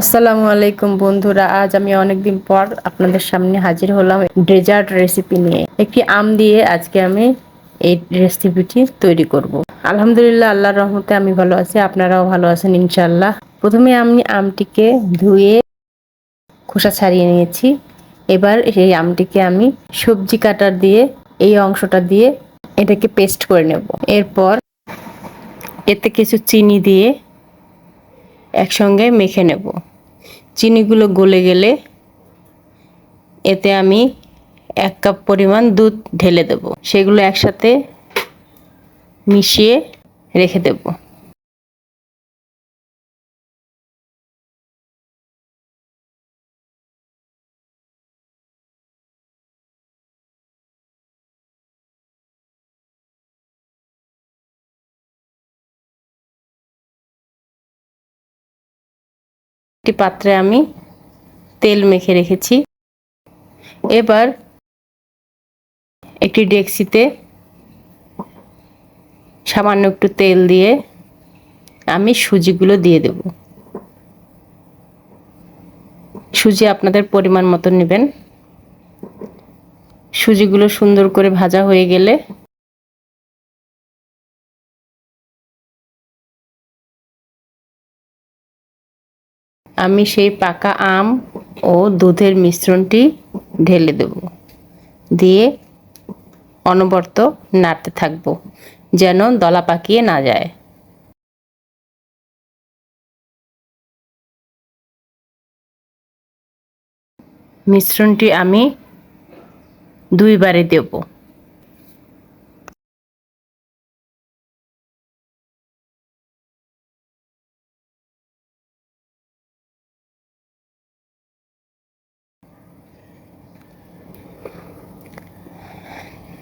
আসসালামু আলাইকুম বন্ধুরা, আজ আমি অনেকদিন পর আপনাদের সামনে হাজির হলাম ডেজার্ট রেসিপি নিয়ে। একটি আম দিয়ে আজকে আমি এই রেসিপিটি তৈরি করব। আলহামদুলিল্লাহ, আল্লাহর রহমতে আমি ভালো আছি, আপনারাও ভালো আছেন ইনশাল্লাহ প্রথমে আমি আমটিকে ধুয়ে খোসা ছাড়িয়ে নিয়েছি। এবার এই আমটিকে আমি সবজি কাটার দিয়ে, এই অংশটা দিয়ে এটাকে পেস্ট করে নেব। এরপর এতে কিছু চিনি দিয়ে একসঙ্গে মেখে নেব। চিনিগুলো গলে গেলে এতে আমি এক কাপ পরিমাণ দুধ ঢেলে দেব। সেগুলো একসাথে মিশিয়ে রেখে দেব। একটি পাত্রে আমি তেল মেখে রেখেছি। এবার একটি ডেক্সিতে সামান্য একটু তেল দিয়ে আমি সুজিগুলো দিয়ে দেব। সুজি আপনাদের পরিমাণ মতো নেবেন। সুজিগুলো সুন্দর করে ভাজা হয়ে গেলে আমি সেই পাকা আম ও দুধের মিশ্রণটি ঢেলে দেব। দিয়ে অনবর্ত নাড়তে থাকব, যেন দলা পাকিয়ে না যায়। মিশ্রণটি আমি দুইবারে দেবো।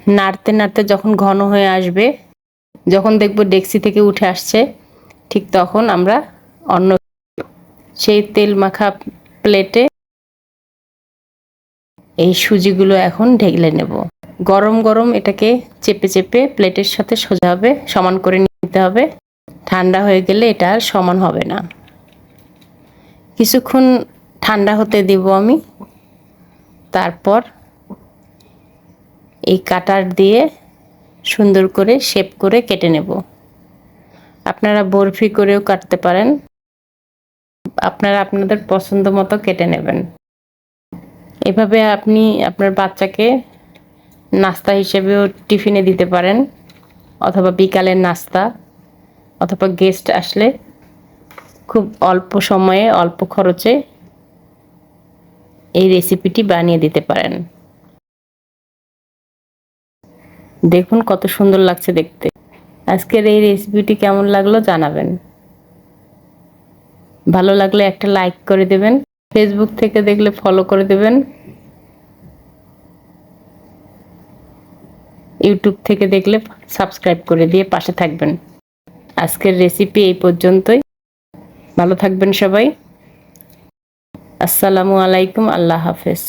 নাড়তে নাড়তে যখন ঘন হয়ে আসবে, যখন দেখব ডেক্সি থেকে উঠে আসছে, ঠিক তখন আমরা অন্য সেই তেল মাখা প্লেটে এই সুজিগুলো এখন ঢেলে নেব। গরম গরম এটাকে চেপে চেপে প্লেটের সাথে সোজা হবে, সমান করে নিতে হবে। ঠান্ডা হয়ে গেলে এটা আর সমান হবে না। কিছুক্ষণ ঠান্ডা হতে দেব আমি। তারপর এই কাটার দিয়ে সুন্দর করে শেপ করে কেটে নেব। আপনারা বরফি করেও কাটতে পারেন। আপনারা আপনাদের পছন্দ মতো কেটে নেবেন। এভাবে আপনি আপনার বাচ্চাকে নাস্তা হিসেবেও টিফিনে দিতে পারেন অথবা বিকালের নাস্তা অথবা গেস্ট আসলে খুব অল্প সময়ে, অল্প খরচে এই রেসিপিটি বানিয়ে দিতে পারেন। দেখুন কত সুন্দর লাগছে দেখতে। আজকের এই রেসিপিটি কেমন লাগল জানাবেন। ভালো লাগলে একটা লাইক করে দেবেন ফেসবুক থেকে দেখলে ফলো করে দেবেন ইউটিউব থেকে দেখলে সাবস্ক্রাইব করে দিয়ে পাশে থাকবেন। আজকের রেসিপি এই পর্যন্তই। ভালো থাকবেন সবাই। আসসালামু আলাইকুম, আল্লাহ হাফেজ।